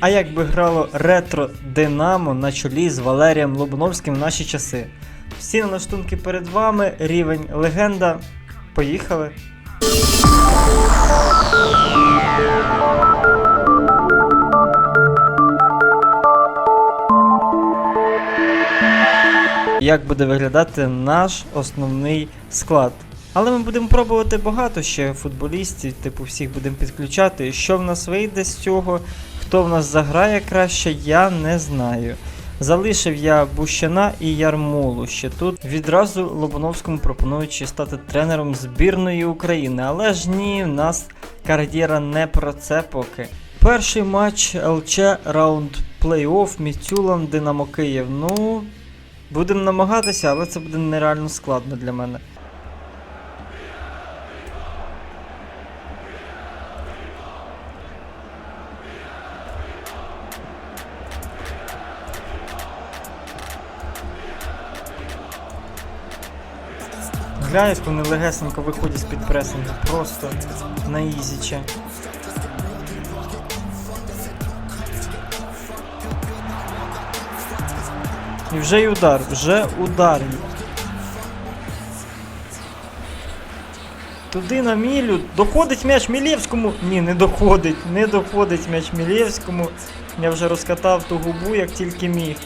А як би грало ретро Динамо на чолі з Валерієм Лобановським в наші часи? Всі налаштунки перед вами, рівень легенда. Поїхали. Як буде виглядати наш основний склад? Але ми будемо пробувати багато ще футболістів, типу всіх будемо підключати. Що в нас вийде з цього, хто в нас заграє краще, я не знаю. Залишив я Бущана і Ярмолу ще тут. Відразу Лобановському пропонуючи стати тренером збірної України. Але ж ні, в нас кар'єра не про це поки. Перший матч ЛЧ раунд плей-офф Міцюлан Динамо Київ. Ну, будемо намагатися, але це буде нереально складно для мене. Гля, вони легесенько виходять з-під пресингу. Просто на ізіче. І вже й удар, вже удар. Туди на мілю. Доходить м'яч Мілєвському. Ні, не доходить, не доходить м'яч Мілєвському. Я вже розкатав ту губу, як тільки міг.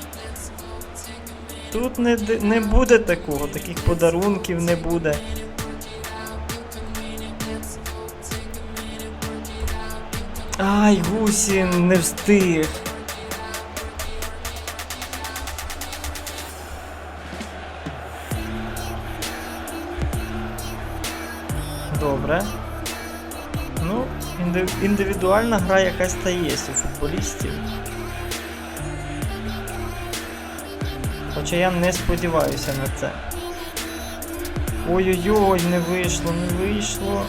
Тут не, не буде такого, таких подарунків не буде. Ай, Гусін не встиг. Добре. Ну, індивідуальна гра якась та є у футболістів. Хоча я не сподіваюся на це. Ой-ой-ой, не вийшло, не вийшло.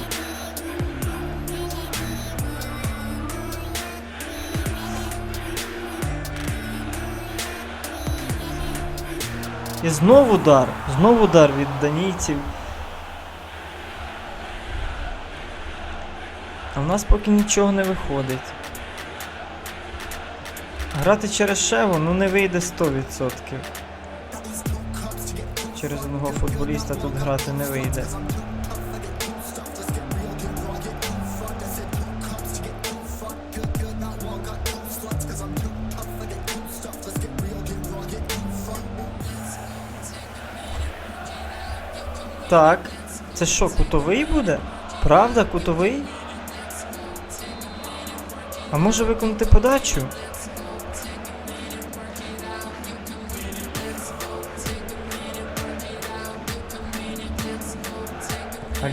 І знову удар, знову удар від данійців. А в нас поки нічого не виходить. Грати через Шеву ну не вийде 100%. Через одного футболіста тут грати не вийде. Так, це що, кутовий буде? Правда, кутовий? А може виконати подачу?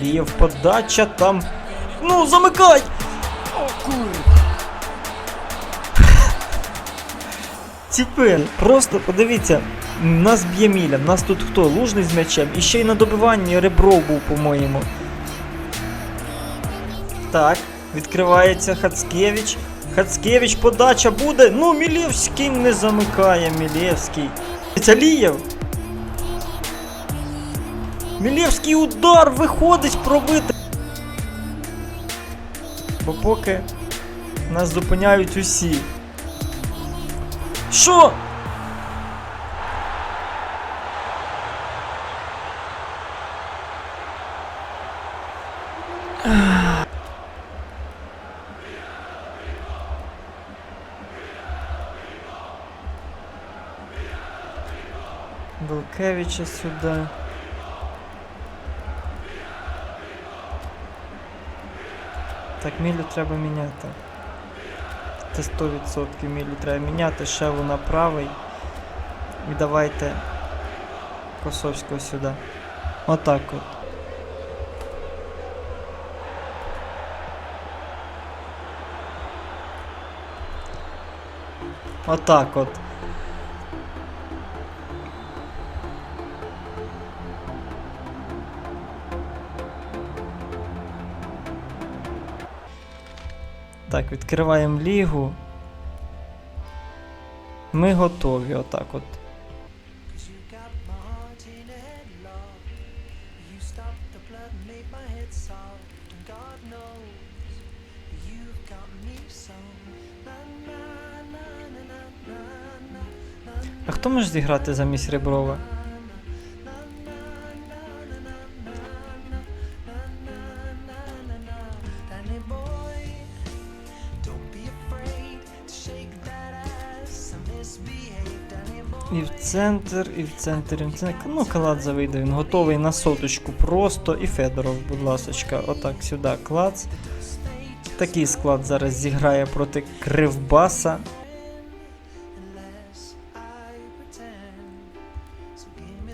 Алієв подача там. Ну, замикай! О, кур. Тепер, просто подивіться, нас б'є міля, нас тут хто? Лужний з м'ячем, і ще й на добиванні ребро був, по-моєму. Так, відкривається Хацкевич. Хацкевич, подача буде. Ну, Мілєвський не замикає, Мілєвський. Алієв. Мілєвський удар виходить пробити. Бо поки нас зупиняють усі. Що? Белкевича сюди. Так, мілю треба міняти. Це 100% мілю треба міняти, шеву на правий. І давайте Косовського сюди. Отак от. Отак от. Так, відкриваємо лігу. Ми готові отак от. А хто може зіграти замість Реброва? Центр, і в центр, і в центр. Ну, Каладзе вийде, він готовий на соточку просто. І Федоров, будь ласочка, отак сюди клац. Такий склад зараз зіграє проти Кривбаса. Unless I pretend. So give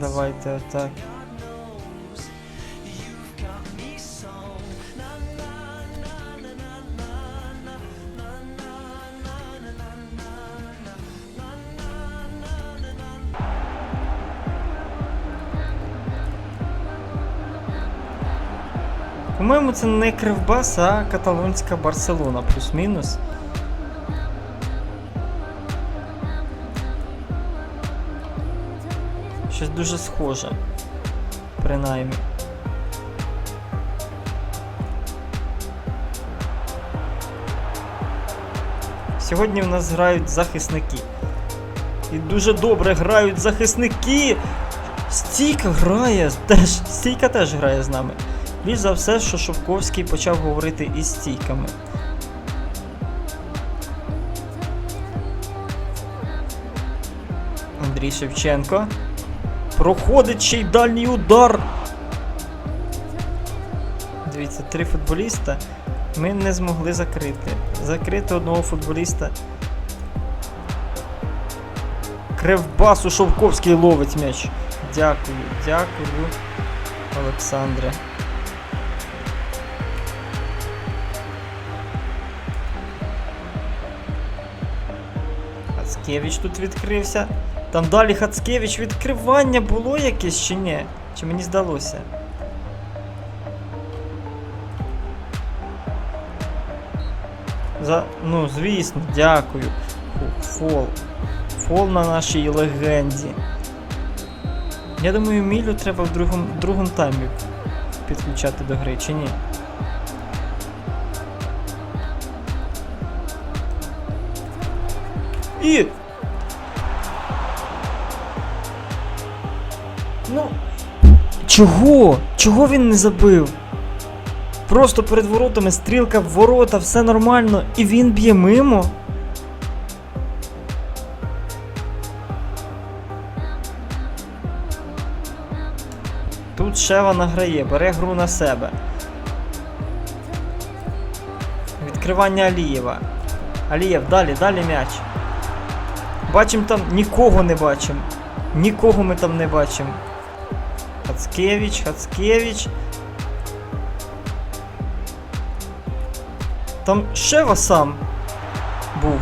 na na По-моєму, це не Кривбас, а каталонська Барселона, плюс-мінус. Щось дуже схоже. Принаймні. Сьогодні в нас грають захисники. І дуже добре грають захисники. Стійка грає теж. Стійка теж грає з нами. Більш за все, що Шовковський почав говорити із стійками. Андрій Шевченко. Проходить ще й дальній удар. Дивіться, три футболіста. Ми не змогли закрити. Закрити одного футболіста. Кривбасу Шовковський ловить м'яч. Дякую, дякую, Олександре. Хацкевич тут відкрився. Там далі Хацкевич відкривання було якесь чи ні? Чи мені здалося? За... Ну, звісно, дякую. Фол. Фол на нашій легенді. Я думаю, Мілю треба в другому, другому таймі підключати до гри, чи ні? І. Ну. Чого? Чого він не забив? Просто перед воротами стрілка в ворота, все нормально, і він б'є мимо. Тут Шева награє, бере гру на себе. Відкривання Алієва. Алієв, далі, далі м'яч. Бачим там нікого не бачимо. Нікого ми там не бачимо. Хацкевич, Хацкевич. Там Шева сам був.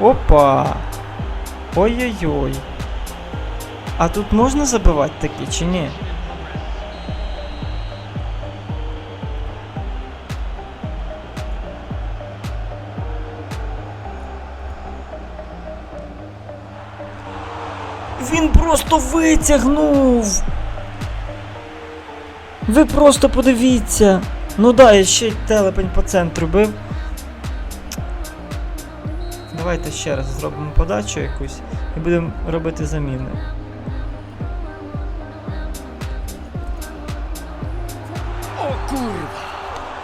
Опа! Ой-ой-ой. А тут можна забивати такі чи ні? Він просто витягнув. Ви просто подивіться. Ну да, я ще й телепень по центру бив. Давайте ще раз зробимо подачу якусь і будемо робити заміни.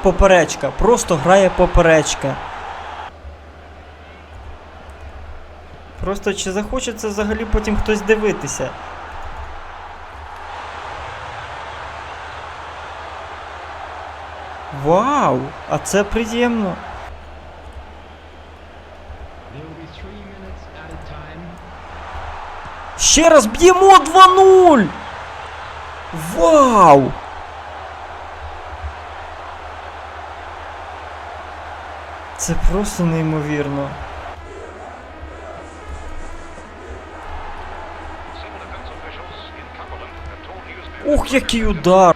Поперечка, просто грає поперечка. Просто чи захочеться взагалі потім хтось дивитися? Вау! А це приємно. Ще раз б'ємо 2-0! Вау! Це просто неймовірно. Ух, який удар!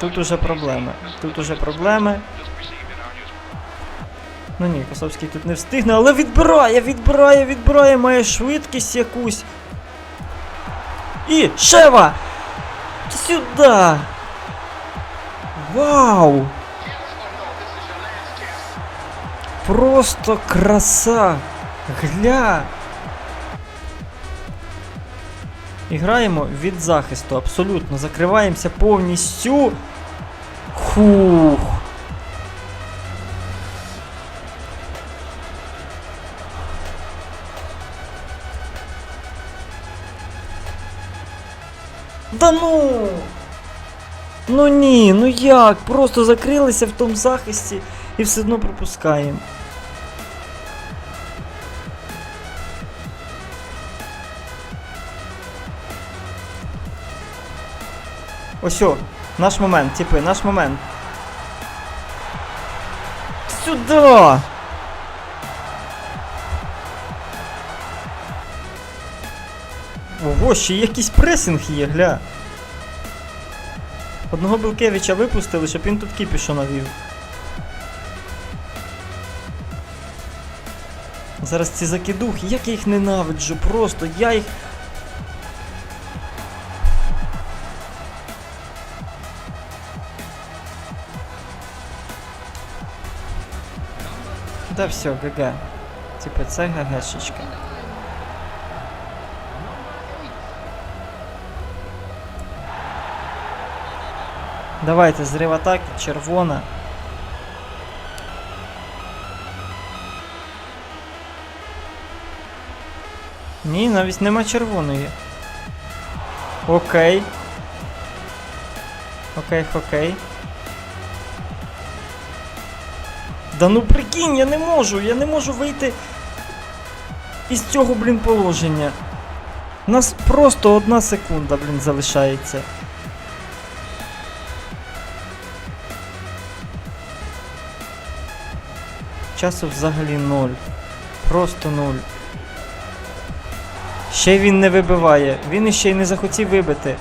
Тут уже проблеми. Тут уже проблеми. Ну ні, Косовський тут не встигне, але відбирає, відбирає, відбирає, має швидкість якусь. І Шева! Сюда! Вау! Просто краса! Гля! І граємо від захисту, абсолютно. Закриваємося повністю. Хух. Да ну! Ну ні, ну як? Просто закрилися в тому захисті і все одно пропускаємо. Ось наш момент, типи, наш момент. Сюда! Ого, ще якийсь пресинг є, гля. Одного Білкевича випустили, щоб він тут кіпішу навів. Зараз ці закидухи, як я їх ненавиджу, просто я їх. Да все, ГГ. Типа це ГГшечка. Давайте, зрив атаки, червона. Ні, навіть нема червоної. Окей. Окей, окей. Да ну прикинь, я не можу, я не можу вийти із цього, блін, положення. У нас просто одна секунда, блін, залишається. Часу взагалі ноль. Просто нуль. Ще він не вибиває. Він іще й не захотів вибити.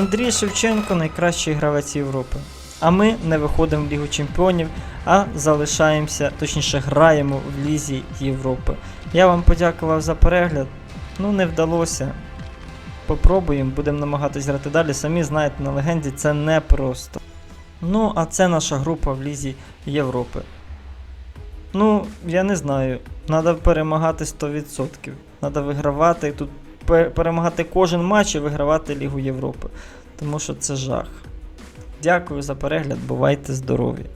Андрій Шевченко найкращий гравець Європи. А ми не виходимо в Лігу Чемпіонів, а залишаємося, точніше граємо в Лізі Європи. Я вам подякував за перегляд. Ну, не вдалося. Попробуємо, будемо намагатись грати далі. Самі знаєте, на легенді це непросто. Ну, а це наша група в Лізі Європи. Ну, я не знаю. Треба перемагати 100%. Треба вигравати тут, перемагати кожен матч і вигравати Лігу Європи. Тому що це жах. Дякую за перегляд, бувайте здорові!